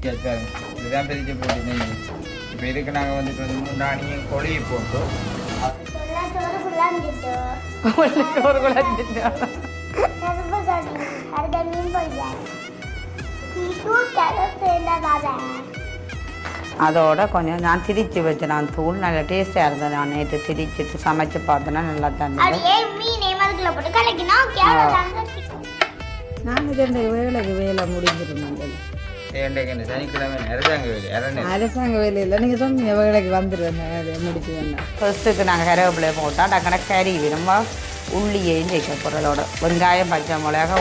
இதுதான் பிரிச்சு போட்டு நெய் இப்போ இதுக்கு நாங்கள் வந்துட்டு வந்து முன்னாடியும் கொழியை போட்டு சொல்ல சோறு புள்ளாஞ்சிட்டு ஒரு அதோட கொஞ்சம் நான் திரிச்சு வச்சேன். நான் தூள் நல்ல டேஸ்டாக இருந்தது. நான் நேற்று திரிச்சிட்டு சமைச்சு பார்த்தேன்னா நல்லா தான் கேவலம் நான் இது இந்த வேலைக்கு வேலை முடிஞ்சிருந்தேன் அரசாங்க வேலை அரணை அரசாங்க வேலை இல்லை. நீங்கள் சொன்னீங்க வேலைக்கு வந்துடுவேன் வேலையை முடிச்சு வந்தேன் ஃபர்ஸ்ட்டுக்கு நாங்கள் கருவேப்பிலையை போட்டால் டக்குன கறி விரும்ப உள்ளியையும் சேர்க்க போகிறதோட வெங்காயம் பச்சை மிளகா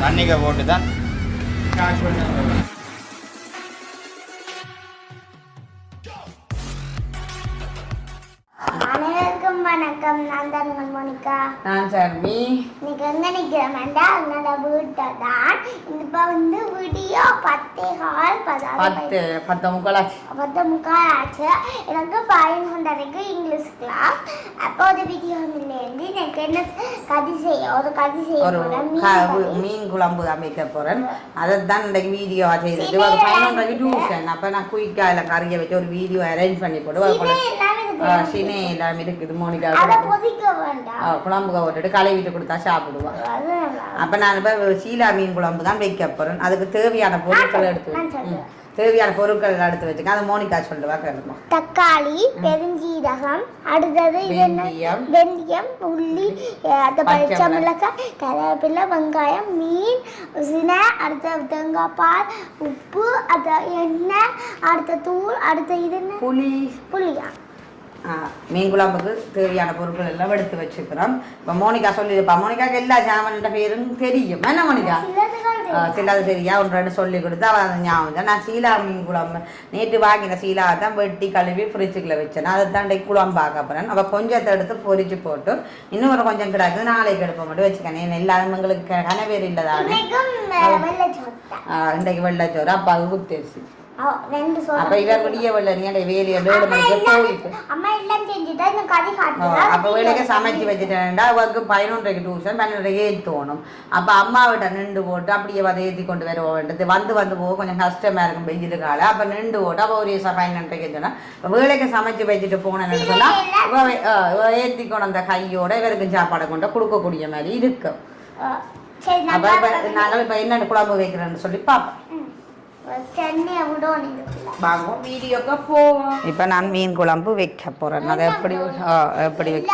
தண்ணிக்க போட்டு தான் மோனிகா நான் சர்மி. இன்னைக்கு எங்க நிக்கிறோம்டா என்னோட வீட்டை தான் இப்போ வந்து வீடியோ பத்தே கால் பதாவது பத்து பத்து முக்காலாச்சு. பத்து முக்கால் ஆச்சு எனக்கு பதினொன்றரைக்கு இங்கிலீஷ் கிளாஸ் அப்போ ஒரு வீடியோலேருந்து எனக்கு என்ன கதை செய்ய ஒரு கதை செய்ய மீன் குழம்பு அமைக்க போகிறேன் அதை தான் இன்றைக்கு வீடியோ செய்தது ஒரு பதினொன்றரைக்கு டியூஷன் அப்போ நான் குயிக்காக இல்லை கறியை வச்சு ஒரு வீடியோ அரேஞ்ச் பண்ணி போட்டு சினே எல்லாம் இருக்குது மோனிகா குழம்புக விட்டுட்டு கழுவிட்டு கொடுத்தா நல்லா அப்போ நான் இப்போ சீலா மீன் குழம்பு தான் வைக்க போகிறேன் அதுக்கு தேவையான பொருட்களை எடுத்து. தேவையான பொருட்கள் எடுத்து வச்சுக்க அது மோனிகா சொல்லுவா கேளுமா. தக்காளி பெருஞ்சீரகம் அடுத்தது வெந்தயம். வெந்தயம் உள்ளி அந்த பச்சை மிளகாய். கருவேப்பிலை வெங்காயம் மீன் சினை அடுத்த தேங்காய் பால் உப்பு அடுத்த எண்ணெய் அடுத்த தூள் அடுத்த இது புளி. புளியா? மீன் குழம்புக்கு தேவையான பொருட்கள் எல்லாம் எடுத்து வச்சுக்கிறோம். இப்போ மோனிகா சொல்லியிருப்பா. மோனிகாக்கு எல்லா சாமான்கிட்ட பேரும் தெரியும். என்ன மோனிகா? சிலது தெரியா? ஒன்று சொல்லி கொடுத்து அவன் அதை ஞாபகம் தான். நான் சீலா மீன் குழம்பு. நேற்று வாங்கின சீலா தான் வெட்டி கழுவி ஃப்ரிட்ஜுக்குள்ள வச்சேன். அதை தான் குழம்பு பார்க்க போகிறேன் அவள் கொஞ்சத்தை எடுத்து பொரிச்சு போட்டு இன்னும் ஒரு கொஞ்சம் கிடக்குது. நாளைக்கு எடுப்ப மட்டும் வச்சுக்கேன் ஏன்னா எல்லாரும் எங்களுக்கு க- கனவேர் இல்லை தானே. இன்றைக்கு வெள்ளச்சோறு அப்பா ரெண்டு அப்போ இவர் விடிய வெள்ள நீ வேலையை ஏழு அம்மா மணிக்கு எல்லாம் போயிட்டு அம்மா எல்லாம் செஞ்சுட்டா இந்த கதை காட்டுறா. அப்போ வேலைக்கு சமைச்சு வச்சுட்டேன்டா அவருக்கு பதினொன்றைக்கு டியூஷன் பன்னெண்டரைக்கு ஏற்றணும் அப்போ அம்மாவிட்ட நின்று போட்டு அப்படியே ஏற்றி கொண்டு வர வேண்டியது. வந்து வந்து போக கொஞ்சம் கஷ்டமாக இருக்கும் வெயில் காலம் அப்போ நின்று போட்டு அப்போ ஒரு பதினொன்றைக்கு இப்போ வேலைக்கு சமைச்சு வச்சுட்டு போனேன்னு சொன்னால் ஏற்றி கொண்டு அந்த கையோட இவருக்கு சாப்பாடை கொண்டு கொடுக்கக்கூடிய மாதிரி சரி அப்போ நாங்கள் இப்போ என்னென்ன குழம்பு வைக்கிறேன்னு சொல்லி பார்ப்போம் ம். சென்னையை விடணும் இதுக்குள்ள வாங்குவோம் வீடியோக்கு போவோம். இப்போ நான் மீன் குழம்பு வைக்க போகிறேன் அதை எப்படி ஆ, எப்படி வைக்க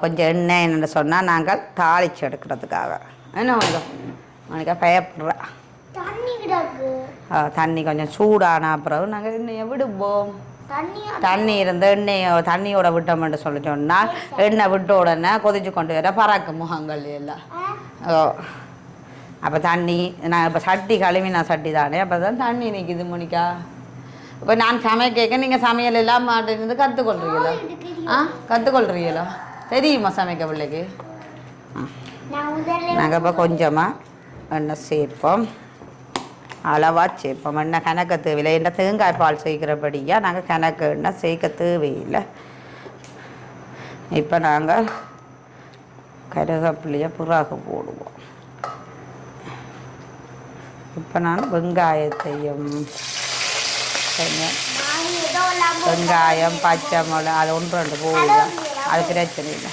கொஞ்சம் எண்ணெய் என்னென்னு சொன்னால் நாங்கள் தாளிச்சு எடுக்கிறதுக்காக. என்ன மணிக்கா பயப்படுறா. தண்ணி கிடக்கு. ஆ, தண்ணி கொஞ்சம் சூடான அப்புறம் நாங்கள் எண்ணெயை விடுவோம். தண்ணி தண்ணி இருந்து எண்ணெயை தண்ணியோட விட்டோம்னு சொல்லி சொன்னால் எண்ணெய் விட்ட உடனே கொதிச்சு கொண்டு வர பறக்கு முகங்கள் எல்லாம். ஓ அப்போ தண்ணி நான் இப்போ சட்டி கழுவி நான் சட்டி தானே அப்போ தான் தண்ணி நிற்கிது மணிக்கா இப்போ நான் சமைக்க நீங்கள் சமையல் எல்லாம் மாட்டேருந்து கற்றுக்கொள்றீங்களா ஆ கற்றுக்கொள்றீங்களா தெரியுமா சமைக்க பிள்ளைக்கு? நாங்கள் இப்போ கொஞ்சமாக எண்ணெய் சேர்ப்போம். அளவாக சேர்ப்போம். எண்ணெய் கணக்கு தேவையில்லை. என்ன தேங்காய் பால் சேர்க்கிறபடியாக நாங்கள் கணக்கு எண்ணெய் சேர்க்க தேவையில்லை. இப்போ நாங்கள் கருவேப்பிலையை புறாக போடுவோம். இப்போ நான் வெங்காயத்தையும் வெங்காயம் பச்சை மிளகா அது ஒன்று ரெண்டு போடுவோம் அது பிரச்சனை இல்லை.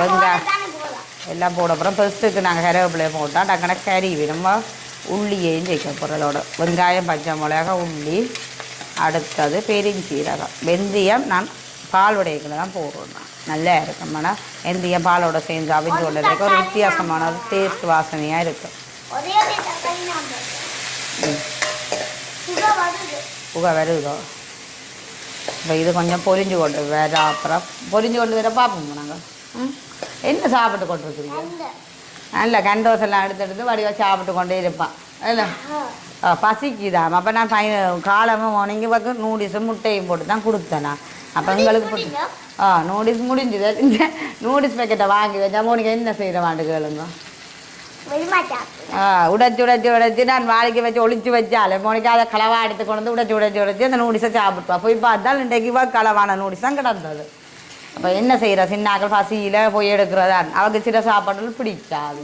வெங்காயம் எல்லாம் போட அப்புறம் ஃபஸ்ட்டுக்கு நாங்கள் கருவேப்பிலையை போட்டால் டக்குனா கறி விரும்ப உள்ளியையும் சேர்க்க போகிறதோட வெங்காயம் பச்சை மிளகா உள்ளி. அடுத்தது பெருஞ்சீரகம். வெந்தயம் நான் பால் உடையக்கில் தான் போடுறோம் நான். நல்லா இருக்கும். ஆனால் வெந்தயம் பாலோட சேர்ந்து அவிஞ்சு கொண்டதுக்கு ஒரு வித்தியாசமான ஒரு டேஸ்ட் வாசனையாக இருக்கும். ஒரே ஒரு தக்காளி நான். சுட வருது. புகை வருதோ? இப்போ இது கொஞ்சம் பொரிஞ்சு கொண்டு வர அப்புறம் பொரிஞ்சு கொண்டு வர பார்ப்போம் நாங்கள் ம்? என்ன சாப்பிட்டு கொண்டு. இருக்கிறீங்க அந்த, நல்ல கண்டோசெல்லாம் எடுத்து எடுத்து வடிவாக சாப்பிட்டு கொண்டே இருப்பான் இல்லை? ஆ, பசிக்குதாம். அப்போ நான் பையன் காலமும் உணங்கி பார்க்க நூடிஸும் முட்டையும் போட்டு தான் கொடுத்தேன் நான். அப்போ எங்களுக்கு பிடி- முடிஞ்சா? ஆ நூடில்ஸ் முடிஞ்சுது. நூடில்ஸ் பேக்கெட்டை வாங்கி வச்சா மோனிக்கு என்ன செய்கிற வாண்டு கேளுங்க. வெறுமா சாப்பிடு. ஆ உடைச்சி உடைச்சி உடைச்சி நான் வாழைக்கு வச்சு ஒளிச்சு வச்சாலே மோனிக்கு அதை களவா எடுத்து கொண்டு வந்து உடைச்சி உடைச்சி உடைச்சி அந்த நூடிஸை சாப்பிட்டுவா போய் பார்த்தால் இன்றைக்கு இவ களவான நூடிஸ் தான் கிடந்தது அப்போ என்ன செய்கிற சின்னாக்கள் பசியில் போய் எடுக்கிறதான் அவருக்கு சில சாப்பாடுகள் பிடிக்காது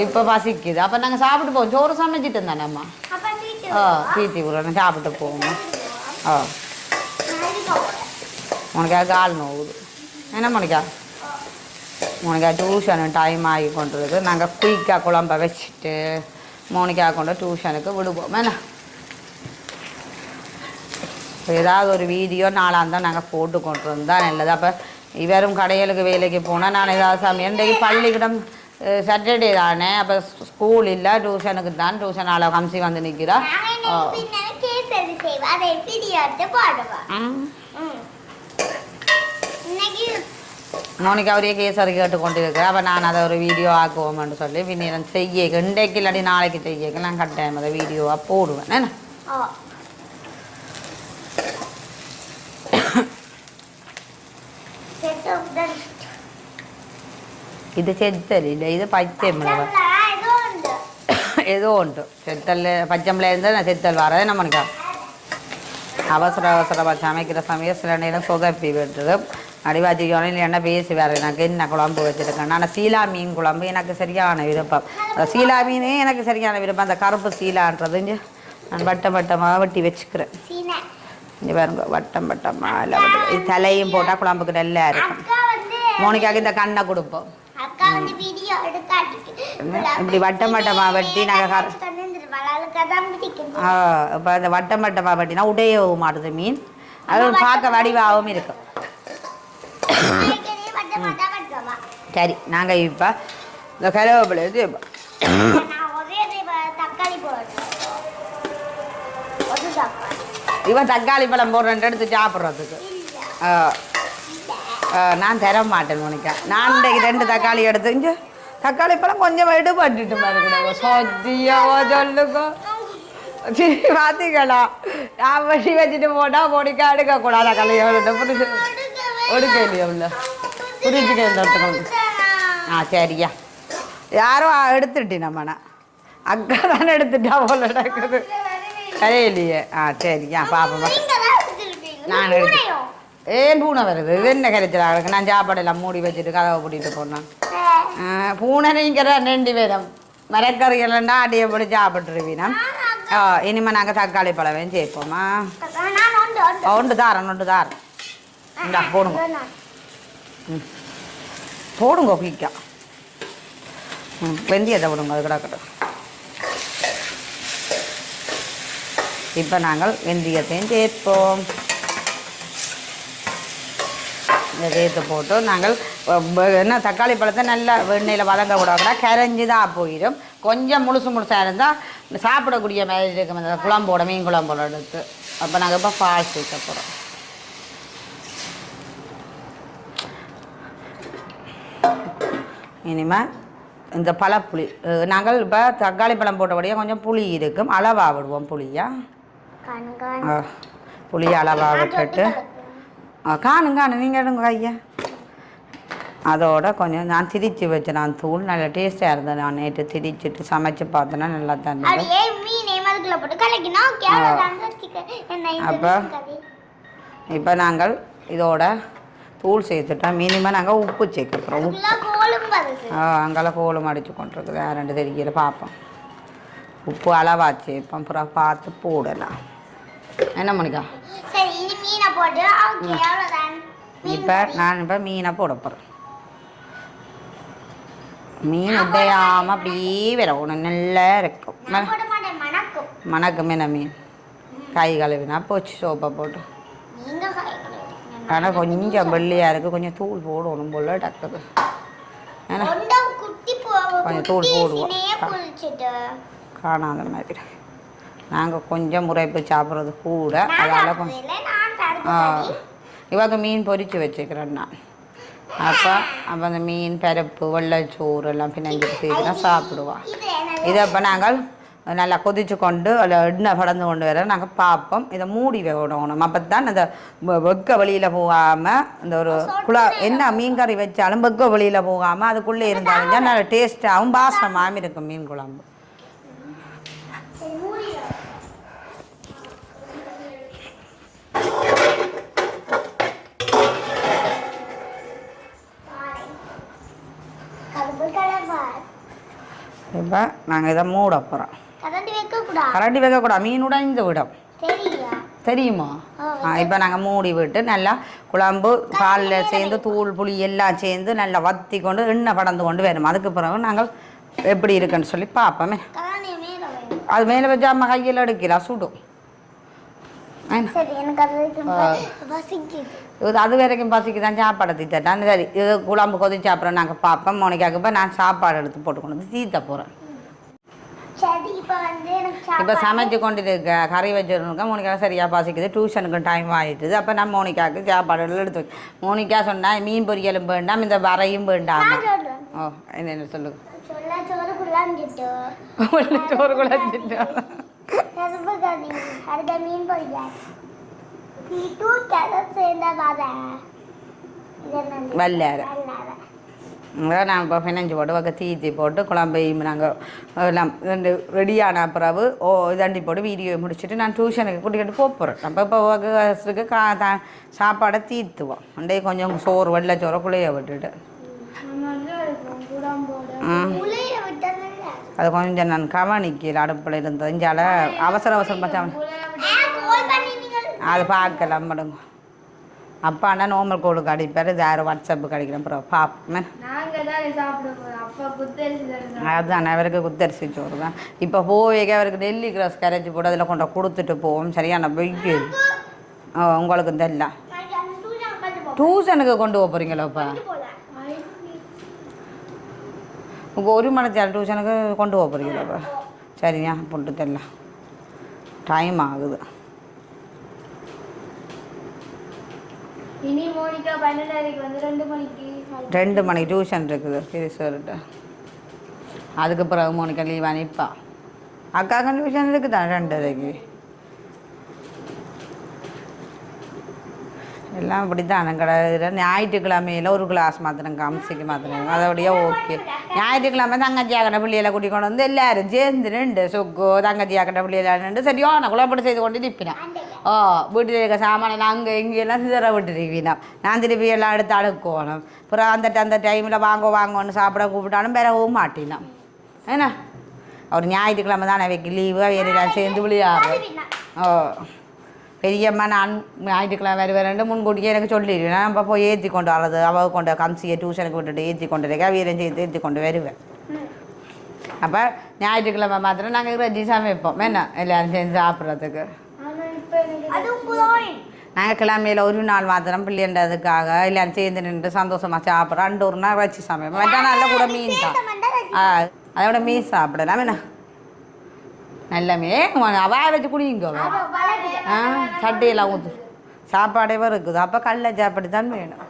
இப்போ பசிக்குது அப்போ நாங்கள் சாப்பிட்டு போவோம் சோறு சமைச்சிட்டு இருந்தேன் அம்மா அப்ப வீட்டு ஆ பீத்தி விடுறேன் சாப்பிட்டு போவோம் ஆ உனக்கா கால் நோவுது என்ன மணிக்கா டியூஷனு டைம் ஆகி கொண்டிருக்கு நாங்கள் குயிக்காக குழம்ப வச்சுட்டு மோனிகா கொண்டு டியூஷனுக்கு விடுவோம். என்ன? ஏதாவது ஒரு வீடியோ நாளாக தான் நாங்கள் போட்டு கொண்டு வந்தால் நல்லது. அப்போ இவரும் கடைகளுக்கு வேலைக்கு போனால் நான் ஏதாவது சமயம் இன்றைக்கு பள்ளிக்கூடம் சாட்டர்டே தானே. அப்போ ஸ்கூல் இல்லை டியூஷனுக்கு தான் டியூஷன் ஆள கம்சி வந்து நிற்கிறா ம். ம். இன்னைக்கு மோனிகா அவரே கேசரி கேட்டு கொண்டு இருக்கிறேன் அப்போ நான் அதை ஒரு வீடியோ ஆக்குவோம்னு சொல்லி பின்னர் செய்ய இன்றைக்கு இல்லாட்டி நாளைக்கு செய்ய நான் கட்டாயம் அதை வீடியோவாக போடுவேன் என்ன ஓ செத்து உடன் ഇത് ചെത്തലില്ല ഇത് പച്ചമുളക് ஏதோ உண்டு ஏதோ உண்டு செத்தல் பச்சைமிளகா இருந்தால் நான் செத்தல் வரதே நம்மளுக்கு அவசர அவசரமாக சமைக்கிற சமயம் சில நேரம் சொதப்பி விட்டுது அடிவாச்சிக்கணும் இல்லைன்னா பேசி வேறு எனக்கு என்ன குழம்பு வச்சுருக்கேன்? ஆனால் சீலா மீன் குழம்பு எனக்கு சரியான விருப்பம். அந்த சீலா மீனே எனக்கு சரியான விருப்பம். அந்த கருப்பு சீலான்றது இங்க நான் வட்டம் வட்டமாக வெட்டி வச்சுக்கிறேன். இங்கே பாருங்க வட்டம் வட்டமாக இது தலையும் போட்டால் குழம்புக்கு நல்லா இருக்கும். மோனிக்காக்கு இந்த கண்ணை கொடுப்போம். இப்படி வட்டம் வட்டமாக வெட்டி நாங்கள் இப்போ அந்த வட்டம் வட்டமாக வெட்டினா உடையவும் மாட்டுது மீன். அது பார்க்க வடிவாகவும் இருக்கும் சரி நாங்கள் இப்போ இந்த கருவேப்பிலை தக்காளி இவன் தக்காளி பழம் போடுறேன் எடுத்து சாப்பிட்றதுக்கு. இல்ல ஆ, ஆ, நான் தர மாட்டேன் உனக்கு. நான் இன்றைக்கு ரெண்டு தக்காளி எடுத்து இங்க தக்காளி பழம் கொஞ்சம் எடுபட்டுட்டு மாதிரி சத்தியாவோ சொல்லுங்க. சரி பார்த்தீங்களா நான் வட்டி வச்சுட்டு போட்டால் பொடிக்கா எடுக்கக்கூடாது கலையோட புரிஞ்சு ஒடுக்க இல்லையா உள்ள? புரிஞ்சுக்க இந்த இடத்துக்கு. ஆ சரியா. யாரோ எடுத்துட்டி நம்மனா அக்கா தானே எடுத்துட்டா போல நடக்குது. கரையிலையே. ஆ சரியா பாப்பா. நான் எடுத்து. ஏன் பூனை வருது. இது என்ன கிடைச்சா நான் சாப்பாடெல்லாம் மூடி வச்சுட்டு கதவை பூட்டிட்டு போனேன். ஆ. பூனைங்கிற ரெண்டு பேரும் மரக்கறிகள்னா அடியை போட்டு சாப்பிட்டுருவீனா? ஆ இனிமேல் நாங்கள் தக்காளி பழவையும் சேர்ப்போமா? ஒன்று தாரன் ஒன்று தாரன். இந்தா போடுங்க. நான். போடுங்க குயிக்கா. ம் வெந்தயத்தை விடுங்க அது கிடக்கட்டும். இப்போ நாங்கள் வெந்தயத்தையும் சேர்ப்போம் இதை சேர்த்து போட்டு நாங்கள் என்ன தக்காளி பழத்தை நல்லா வெண்ணெயில் வதங்க விடாக்கூடா கரைஞ்சி தான் போயிடும். கொஞ்சம் முழுசு முழுசாக இருந்தால் சாப்பிடக்கூடிய மாதிரி இருக்கும். அந்த குழம்போட மீன் குழம்போட எடுத்து. அப்போ நாங்கள் இப்போ பால் சேர்க்க போகிறோம் இனிமேல் இந்த பழப்புளி நாங்கள் இப்போ தக்காளி பழம் போட்டபடியே கொஞ்சம் புளி இருக்கும். அளவா விடுவோம் புளியா? கண் கண். ஆ, புளி அளவா விட்டுட்டு. காணும் காணும் நீங்கள் எடுங்க ஐயா அதோட கொஞ்சம் நான் திரிச்சு வச்சேன். நான் தூள் நல்ல டேஸ்ட்டாக இருந்தது. நான் நேற்று திரிச்சிட்டு சமைச்சு பார்த்தேன்னா நல்லா தான் அப்ப? இப்போ நாங்கள் இதோட தூள் சேர்த்துட்டோம். மினிமம் நாங்கள் உப்பு சேர்க்க போகிறோம் உப்பு. அங்கெல்லாம் கோலம் அடித்து கொண்டிருக்குது. ரெண்டு தெரியல பார்ப்போம். உப்பு அளவா சேர்ப்போம் அப்புறம் பார்த்து போடலாம். என்ன மணிக்கா இப்போ நான் இப்போ மீனை போட போகிறேன் மீன் உடையாமல் அப்படியே வரணும் நல்லா இருக்கும். மணக்கும். என்ன மீன்? கை கழுவினா போச்சு சோப்பை போட்டு. ஆனால் கொஞ்சம் வெள்ளையாக இருக்குது கொஞ்சம் தூள் போடணும் போல டக்குது கொஞ்சம் தூள் போடுவோம். காணாத மாதிரி நாங்கள் கொஞ்சம் முறைப்பு சாப்பிட்றது கூட அதால் கொஞ்சம். இவங்க மீன் பொரிச்சு வச்சுக்கிறேன் நான் அப்போ அப்போ அந்த மீன் பருப்பு வெள்ளைச்சோறு எல்லாம் பிணைஞ்சு சேர்த்துனா சாப்பிடுவான்? இதை அப்போ நாங்கள் நல்லா கொதிச்சு கொண்டு அதில் இன்னும் படந்து கொண்டு வர நாங்கள் பார்ப்போம். இதை மூடி விடணும். அப்போ தான் அந்த வெக்க வழியில் போகாமல் இந்த ஒரு குழா என்ன மீன் கறி வச்சாலும் வெக்க வெளியில் போகாமல் அதுக்குள்ளே இருந்தாலும் தான் நல்லா டேஸ்ட்டாகவும் பாசனமாகவும் இருக்கும் மீன் குழம்பு. இப்போ நாங்கள் இதை மூட போகிறோம் கரண்டி வைக்க கூடாது கரண்டி வைக்கக்கூடாது மீன் உடைந்து விடும் தெரியா தெரியுமா? இப்போ நாங்கள் மூடி விட்டு நல்லா குழம்பு பாலில் சேர்ந்து தூள் புளி எல்லாம் சேர்ந்து நல்லா வத்தி கொண்டு எண்ணெய் படந்து கொண்டு வரும் அதுக்கு பிறகு நாங்கள் எப்படி இருக்குன்னு சொல்லி பார்ப்போமே. அது மேலே வச்சு அம்மா கையில் எடுக்கலாம் சுடும் அது பசிக்குது. இது அது வரைக்கும் பசிக்கு தான் சாப்பாடு தீத்தான் சரி இது குழம்பு கொதிச்சு அப்புறம் நாங்கள் பார்ப்போம். மோனிக்காக்கு நான் சாப்பாடு எடுத்து போட்டு கொண்டு வந்து தீத்த போகிறேன் இப்போ சமைச்சு கொண்டு இருக்க கறி வச்சிருக்கேன் மோனிக்கா சரியாக பசிக்குது டியூஷனுக்கு டைம் ஆகிட்டுது அப்போ நான் மோனிக்காவுக்கு சாப்பாடு எடுத்து வை. மோனிக்கா சொன்னால் மீன் பொரியலும் வேண்டாம் இந்த வரையும் வேண்டாம். ஓ என்ன சொல்லு? சொல்ல சோறு குழாஞ்சிட்டு. சோறு குழஞ்சிட்டோம் அடுத்த மீன் பொரியார் தீட்டு நான் இப்போ பிணைஞ்சு போட்டு வக்க தீத்தி போட்டு குழம்பையும் நாங்கள் எல்லாம் ரெண்டு ரெடியான பிறகு ஓ இதண்டி போட்டு வீடியோ முடிச்சுட்டு நான் டியூஷனுக்கு கூட்டிகிட்டு போக போகிறேன் அப்போ இப்போ வகசுக்கு கா தா சாப்பாடை தீத்துவோம். அண்டே கொஞ்சம் சோறு வெள்ளை சோறை குழைய விட்டுட்டு. அது கொஞ்சம் நான் கவனிக்கல அடுப்பில் இருந்தது இஞ்சால அவசர அவசரம் பார்த்தா அது பார்க்கலாம் மேடம் அப்பானா நோமல் கோலுக்கு அடிப்பார் இது யாரும் வாட்ஸ்அப்புக்கு அடிக்கிறேன் அப்புறம் தருங்க அதுதான் அவருக்கு குத்தரிசி சோறு தான். இப்போ போவேக அவருக்கு டெல்லி கிராஸ் கரைச்சி போட்டு அதில் கொண்டு கொடுத்துட்டு போவோம். சரியான வெய்ய உங்களுக்கு தெரியல. நாளைக்கு அந்த தூரம் உட்காந்து போ டியூஷனுக்கு கொண்டு போக போகிறீங்களா இப்போ போல உங்கள் ஒரு மணிச்சால் டியூஷனுக்கு கொண்டு போக போகிறீங்களா இப்போ சரியா போட்டு தெரியல. டைம் ஆகுது. இனி மோனிகா பன்னெண்டரைக்கு வந்து ரெண்டு மணிக்கு ரெண்டு மணிக்கு டியூஷன் இருக்குது கிரீஸ்வர்கிட்ட அதுக்கு பிறகு மோனிகா லீவ் அனுப்பா. அக்காவுக்கு டியூஷன் இருக்குதா ரெண்டரைக்கு? எல்லாம் அப்படி தான் கடை ஞாயிற்றுக்கிழமையில் ஒரு கிளாஸ் மாத்திரம் கம்சிக்கு மாத்திரம். அதோடய ஓகே ஞாயிற்றுக்கிழமை தங்கச்சி ஆக்கிற பிள்ளைகளை கூட்டி கொண்டு வந்து எல்லாரும் சேர்ந்து நின்று சொக்கு தங்கச்சி ஆக்கிற பிள்ளைகளை நின்று சரியான குழப்படி செய்து கொண்டு நிற்பினேன் ஓ வீட்டில் இருக்க சாமானெல்லாம் அங்கே இங்கெல்லாம் சிதற விட்டுருக்கீங்க நான் திருப்பி எல்லாம் எடுத்து அடுக்கணும் அப்புறம் அந்த அந்த டைமில் வாங்க வாங்கன்னு சாப்பிட கூப்பிட்டாலும் பெறவும் மாட்டினான் என்ன அவர் ஞாயிற்றுக்கிழமை தானே வைக்க லீவு எல்லாம் சேர்ந்து விளையாடுறோம். ஓ பெரியம்மா நான் ஞாயிற்றுக்கிழமை வருவேன். முன்கூட்டியே எனக்கு சொல்லிடுவேன். நான் அப்போ போய் ஏற்றி கொண்டு வரது அவ கொண்டு கம்சியை டியூஷனுக்கு விட்டுட்டு ஏற்றி கொண்டு இருக்க சேர்த்து ஏற்றி கொண்டு வருவேன். அப்போ ஞாயிற்றுக்கிழமை மாத்திரம் நாங்கள் இறைச்சி சமைப்போம். என்ன? எல்லாரும் சேர்ந்து சாப்பிட்றதுக்கு. நாங்கள் கிழமையில் ஒரு நாள் மாத்திரம் பிள்ளைன்றதுக்காக எல்லாரும் சேர்ந்து நின்று சந்தோஷமாக சாப்பிட்றோம். ரெண்டு ஒரு நாள் வச்சு சமைப்போம். நாளில் கூட மீன் தான். ஆ அதோட மீன் சாப்பிடலாம். என்ன? நல்லமே. அவாய வச்சு குடிங்க ஆ சட்டியெல்லாம் ஊற்று சாப்பாடே இருக்குது அப்போ கடல சாப்பாடு தான் வேணும்.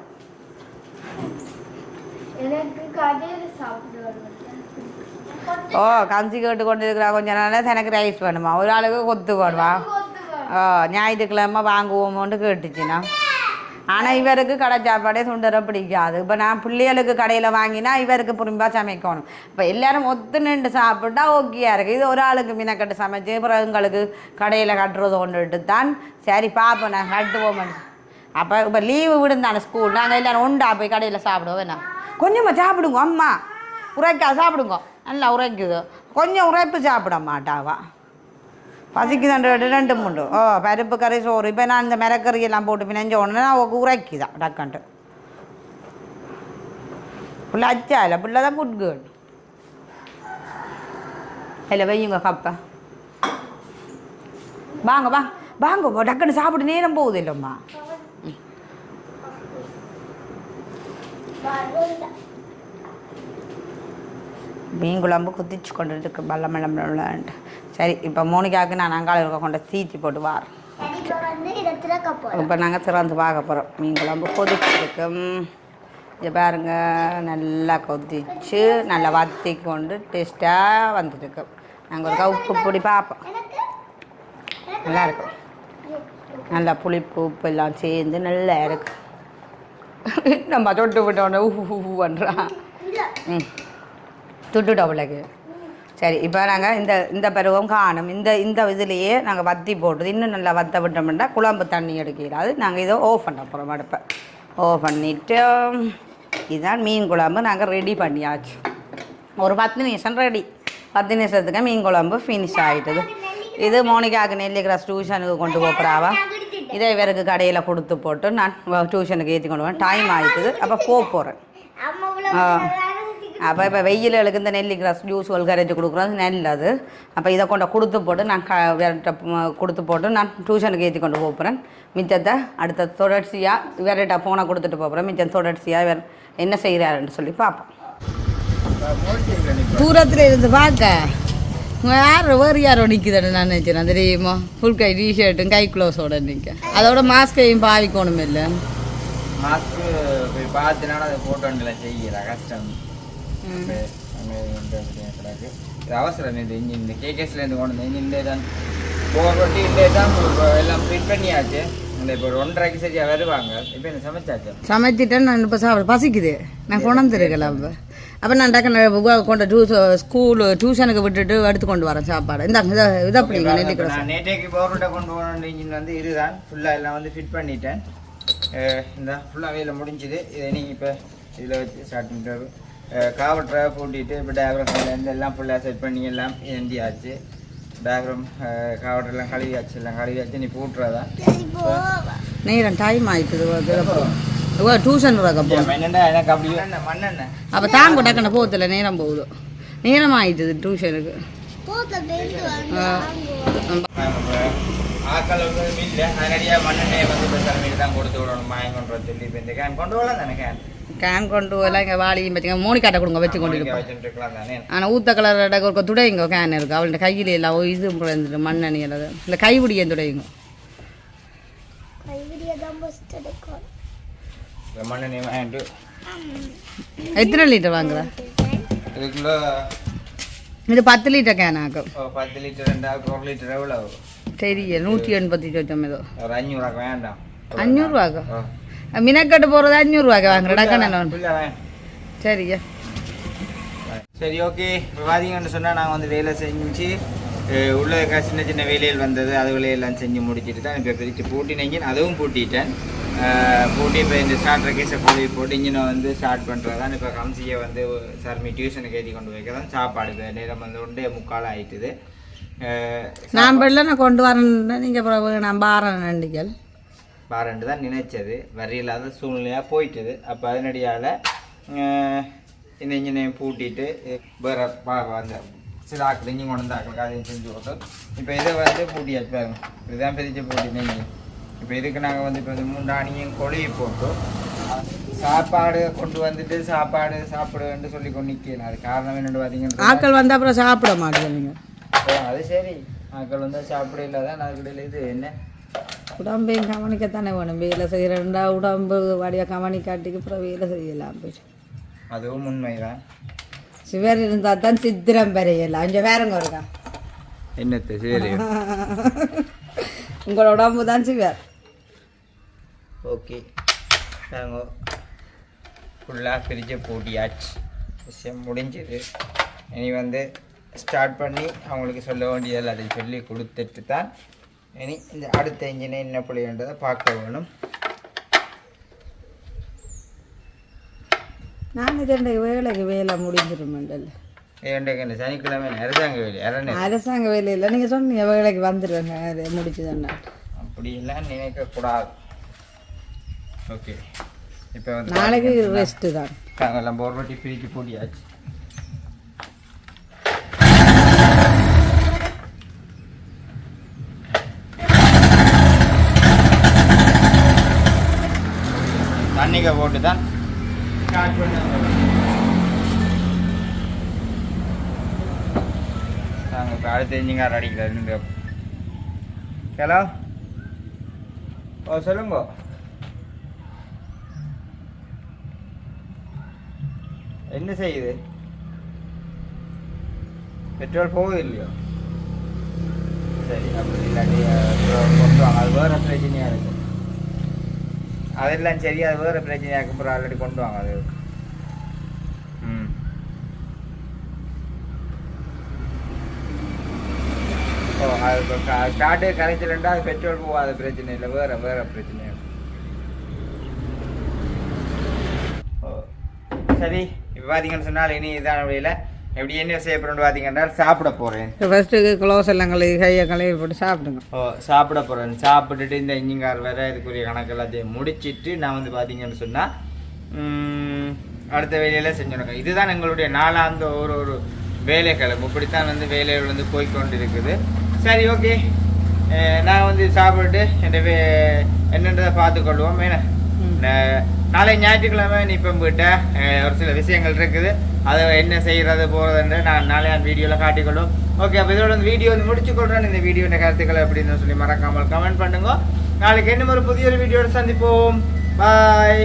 ஓ கஞ்சி கேட்டு கொண்டு இருக்கிறா கொஞ்ச நாள் எனக்கு ரைஸ் வேணுமா? ஒரு ஆளுக்கு கொத்து வேணுமா ஓ ஞாயிற்றுக்கிழமை வாங்குவோமோன்னு கேட்டுச்சுன்னா ஆனால் இவருக்கு கடை சாப்பாடே சுண்டர பிடிக்காது. இப்போ நான் பிள்ளைகளுக்கு கடையில் வாங்கினா இவருக்கு புரிம்பா சமைக்கணும். இப்போ எல்லோரும் ஒத்து நின்று சாப்பிட்டா ஓகேயா இருக்குது இது ஒரு ஆளுக்கு மீனக்கட்டு சமைச்சு அப்புறம் எங்களுக்கு கடையில் கட்டுறது கொண்டுட்டு தான் சரி பார்ப்போம் நான் கட்டுவோம் அப்போ இப்போ லீவு விடுந்தானே ஸ்கூல் நாங்கள் எல்லோரும் உண்டா போய் கடையில் சாப்பிடுவோம் என்ன கொஞ்சமாக சாப்பிடுங்க அம்மா. உரைக்கா சாப்பிடுங்க. நல்லா உரைக்குது. கொஞ்சம் உரைப்பு சாப்பிட மாட்டாவா? பசிக்குதான் ரெண்டு ரெண்டு மூண்டு. ஓ பருப்பு கறி சோறு. இப்போ நான் இந்த மிரக்கறி எல்லாம் போட்டு பிணைஞ்ச உடனே அவக்கு உரைக்குதான் டக்கன்ட்டு. பிள்ளை அச்சா இல்லை பிள்ளை தான் குட் கேர்ள் இல்லை வையுங்க கப்பை. வாங்க வா. வாங்க டக்குன்னு சாப்பிட்டு நேரம் போகுது இல்லைம்மா. மீன் குழம்பு குதிச்சு கொண்டு இருக்கு பல்ல பல்லம் பல்லம்ட்டு சரி இப்போ மோனிகாவுக்கு நான் அங்காள இருக்க கொண்டு தீத்தி போட்டு வார். இப்போ நாங்கள் திறந்து பார்க்க போகிறோம் மீன் குழம்பு கொதிச்சிருக்கு இதை பாருங்க நல்லா கொதிச்சு நல்லா வத்தி கொண்டு டேஸ்ட்டாக வந்துருக்கு. நாங்கள் ஒரு உப்பு பொடி பார்ப்போம் எனக்கு நல்லா இருக்கும். நல்லா புளிப்பு உப்பு எல்லாம் சேர்ந்து நல்லா இருக்கு. நம்ம தொட்டு விட்டோன்னே ஊ பண்ணுறான் ம். துட்டுட்டோம் பிள்ளைக்கு. சரி இப்போ நாங்கள் இந்த இந்த பருவம் காணும். இந்த இந்த இதுலேயே நாங்கள் வத்தி போட்டது இன்னும் நல்லா வத்த விட்டோம்னா குழம்பு தண்ணி எடுக்கிறாது. நாங்கள் இதை ஓஃப் பண்ண போகிறோம் அடுப்பை. ஓஃப் பண்ணிவிட்டு இதுதான் மீன் குழம்பு நாங்கள் ரெடி பண்ணியாச்சு. ஒரு பத்து நிமிஷம் ரெடி பத்து நிமிஷத்துக்கு மீன் குழம்பு ஃபினிஷ் ஆகிட்டுது இது மோனிகாவுக்கு நெல்லி கிராஸ் டியூஷனுக்கு கொண்டு போகிறாவா இதை இவருக்கு கடையில் கொடுத்து போட்டு நான் டியூஷனுக்கு ஏற்றி கொண்டு போவேன் டைம் ஆகிட்டுது அப்போ போக போகிறேன் ஆ. அப்போ இப்போ வெயிலுக்கு இந்த நெல்லி கிராஸ் ஜூஸ் கரைச்சி கொடுக்குறது நல்லது. அப்போ இதை கொண்டு கொடுத்து போட்டு நான் க கொடுத்து போட்டு நான் டியூஷனுக்கு ஏற்றி கொண்டு போகிறேன் மிச்சத்தை அடுத்த தொடர்ச்சியாக வேறட்ட ஃபோனை கொடுத்துட்டு போகிறேன் மிச்சம் தொடர்ச்சியாக வேறு என்ன செய்கிறாருன்னு சொல்லி பார்ப்போம் தூரத்தில் இருந்து பார்க்க யார் வேறு யாரோ நிற்குதுன்னு நான் நினச்சேன் தெரியுமா? ஃபுல் கை டிஷர்ட்டும் கை க்ளோஸோட நிற்க அதோட மாஸ்கையும் பாவிக்கணும் இல்லை மாஸ்க்கு போய் பார்த்துனால அதை போட்டோண்டில் செய்யல கஷ்டம். இது அவசரம் இது இன்ஜின் இந்த கேகேஸ்லேருந்து கொண்டு வந்த இன்ஜின்லே தான். போர் இல்லே தான் இப்போ எல்லாம் ஃபிட் பண்ணியாச்சு. இந்த இப்போ ஒரு ஒன்றரைக்கு சரியாக வருவாங்க. இப்போ என்ன சமைச்சாச்சு? சமைச்சிட்டேன். நான் இப்போ சாப்பிட பசிக்குது. நான் கொண்டாந்துருக்கலாம் அப்போ. அப்போ நான் டக்குன்னு கொண்டு டியூ ஸ்கூலு டியூஷனுக்கு விட்டுட்டு எடுத்து கொண்டு வரேன் சாப்பாடு. இந்த இதை இதை அப்படிங்க நேற்றைக்கு கொண்டு போன இன்ஜின் வந்து இதுதான். ஃபுல்லாக எல்லாம் வந்து ஃபிட் பண்ணிட்டேன். இந்த ஃபுல்லாக வேலை முடிஞ்சுது. இதை நீங்கள் இப்போ இதில் வச்சு ஸ்டார்ட் பண்ணிட்டு காவட்டரை பூட்டிட்டு இப்போ டயக்ராம் இருந்து எல்லாம் ஃபுல்லாக செட் பண்ணி எல்லாம் ஏந்தியாச்சு டயக்ராம் காவட்டெல்லாம் கழுவியாச்சு. எல்லாம் கழுவியாச்சு. நீ பூட்டுறதா. நேரம் டைம் ஆயிட்டுது டியூஷன் எனக்கு அப்படி மண்ணெண்ணெய் அப்போ தாங்க டக்குன்னு போகல நேரம் போகுது. நேரம் ஆயிட்டுது டியூஷனுக்கு ஆக்கள் வந்து இல்லை அதனடியாக மண்ணெண்ணெயை வந்து இப்போ தலைமையில் தான் கொடுத்து விடணும். மாயங்கொண்டு சொல்லி இப்போ இந்த கேன் கொண்டு வரலாம் தானே கேன்? கேன் கொண்டு வரலாம் இங்கே வாளியும் வச்சுங்க மோனிக்காட்டை கொடுங்க வச்சு கொண்டு இருப்போம். ஆனால் ஊத்த கலர் ஒரு துடையுங்க கேன் இருக்குது அவள்கிட்ட கையில் எல்லாம் இது இருந்துட்டு மண்ணெண்ணி எல்லாம் இல்லை துடையுங்க? கைவிடியை வாங்கிட்டு எத்தனை லிட்டர் வாங்குற? இதுக்குள்ள இது பத்து லிட்டர் கேன் ஆகும் பத்து லிட்டர் ரெண்டாவது ஒரு லிட்டர் எவ்வளோ ஆகும்? தெரிய நூற்றி எண்பத்தி சொச்சம் ஏதோ ஒரு அஞ்சூறுவாக்கு வேண்டாம். அஞ்சூறுவாக்கா. மினக்கட்டு போகிறது அஞ்சூறுவாக்கு வாங்குற டக்குன்னு புல்லா வேணும். சரியா சரி ஓகே பார்த்தீங்கன்னு சொன்னால் நாங்கள் வந்து வேலை செஞ்சு உள்ள இருக்க சின்ன சின்ன வேலைகள் வந்தது அது வேலையெல்லாம் செஞ்சு முடிச்சிட்டு தான் இப்போ பிரித்து பூட்டினேங்க அதுவும் பூட்டிட்டேன் பூட்டி இப்போ இந்த ஸ்டார்டர் கேஸை போய் போட்டு இன்ஜினை வந்து ஸ்டார்ட் பண்ணுறது தான் இப்போ கம்சியை வந்து சர்மி டியூஷனுக்கு ஏற்றி கொண்டு வைக்க தான் சாப்பாடு நேரம் வந்து ஒன்றே முக்கால் ஆயிட்டுது நான் நான் கொண்டு வரேன் நீங்கள் நான் பாரேன் நண்டிகள் பாரண்டு தான் நினைச்சது. வரையில்லாத சூழ்நிலையாக போயிட்டுது. அப்போ அதனடியால் இந்த இன்ஜினையும் பூட்டிட்டு வேற அந்த சில ஆக்கள் இன்ஜின் கொண்டு வந்து ஆக்களுக்கு அதையும் செஞ்சு விட்டோம் இப்போ இதை வந்து பூட்டியாச்சு பாருங்க. இதுதான் பிரித்து பூட்டி இன்ஜின் இப்போ இதுக்கு நாங்கள் வந்து இப்போ இந்த மூண்டாணியும் கொழுவி போட்டோம் சாப்பாடு கொண்டு வந்துட்டு சாப்பாடு சாப்பிடுன்னு சொல்லி கொண்டு நிற்கணும் அது காரணம் என்னென்னு பார்த்தீங்கன்னா ஆட்கள் வந்தால் அப்புறம் சாப்பிட மாட்டேங்க அது சரி. ஆக்கள் வந்து சாப்பிட இல்லாதான் அதுக்கிடையில் இது என்ன? உடம்பையும் கவனிக்கத்தானே வேணும். வேலை செய்கிறேன்டா உடம்பு வடியாக கவனிக்காட்டிக்கு அப்புறம் வேலை செய்யலாம். போயிட்டு அதுவும் உண்மைதான். சிவர் இருந்தால் தான் சித்திரம் பெறையலாம் இங்கே வேறங்க இருக்கா என்னத்தை சரி உங்களோட உடம்பு தான் சிவர். ஓகே. நாங்கள் ஃபுல்லாக பிரித்து பூட்டியாச்சு. விஷயம் முடிஞ்சது. இனி வந்து ஸ்டார்ட் பண்ணி அவங்களுக்கு சொல்ல வேண்டியது எல்லாத்தையும் சொல்லி கொடுத்துட்டு தான் இனி இந்த அடுத்த இன்ஜினை என்ன புள்ளின்றதை பார்க்க வேணும் இது ரெண்டு வேலைக்கு வேலை முடிஞ்சிருமெண்டல் ஏன்டா இந்த சனிக்கிழமை அரசாங்க வேலை அரணை? அரசாங்க வேலை இல்லை. நீங்கள் சொன்னீங்க வேலைக்கு வந்துடுவேங்க அது முடிச்சுதாண்ணா அப்படியெல்லாம் நினைக்கக்கூடாது ஓகே இப்போ வந்து நாளைக்கு ரெஸ்ட்டு தான். நாங்கெல்லாம் போர் வட்டி பிரித்து பூட்டியாச்சு. தண்ணிக்க போட்டு தான் ஸ்டார்ட் நாங்கள் இப்போ இன்ஜிங்கார் ஹலோ? ஓ சொல்லுங்க. என்ன செய்யுது? பெட்ரோல் போகுது இல்லையோ? சரி அப்படி இல்லாட்டி அஹ், அது வேறு பிரச்சனையாக இருக்கும் அதெல்லாம் சரி அது வேறு பிரச்சனையாக அப்புறம் ஆல்ரெடி கொண்டு வாங்க அது. ம். ஓ அது ஸ்டார்ட்டு கரைச்சலண்டா அது பெட்ரோல் போகாத பிரச்சனை இல்லை. வேறு வேறு பிரச்சனை இருக்கும். ஓ சரி. இப்போ பார்த்தீங்கன்னு சொன்னால் இனி இதான வழியில் எப்படி என்ன செய்ய போறேன்னு பார்த்தீங்கன்னா சாப்பிட போறேன். ஃபர்ஸ்ட்டுக்கு க்ளோஸ் எல்லாம் கழுவி கையை கழுவி போட்டு சாப்பிடுங்க. ஓ சாப்பிட போகிறேன் சாப்பிட்டுட்டு இந்த இன்ஜிங்கார் வேற இதுக்குரிய கணக்கு எல்லாத்தையும் முடிச்சிட்டு நான் வந்து பார்த்தீங்கன்னு சொன்னால் அடுத்த வேலையில செஞ்சுருக்கேன் இதுதான் எங்களுடைய நாளாந்த ஒரு ஒரு வேலைக்கிழமை. இப்படித்தான் வந்து வேலைகள் வந்து போய்க்கொண்டு இருக்குது சரி ஓகே நான் வந்து சாப்பிட்டுட்டு என் என்னன்றதை பார்த்துக்கொள்வோம். ஏன்னா நாளை ஞாயிற்றுக்கிழமை நீ இப்போ போயிட்ட ஒரு சில விஷயங்கள் இருக்குது. அதை என்ன செய்கிறது போகிறதுன்ற நான் நாளை அந்த வீடியோவில் காட்டிக்கொள்ளும். ஓகே அப்போ இதோட இந்த வீடியோ வந்து முடிச்சுக்கொள்கிறேன் இந்த வீடியோட கருத்துக்களை அப்படின்னு சொல்லி மறக்காமல் கமெண்ட் பண்ணுங்க. நாளைக்கு என்ன ஒரு புதிய ஒரு வீடியோட சந்திப்போம். பாய்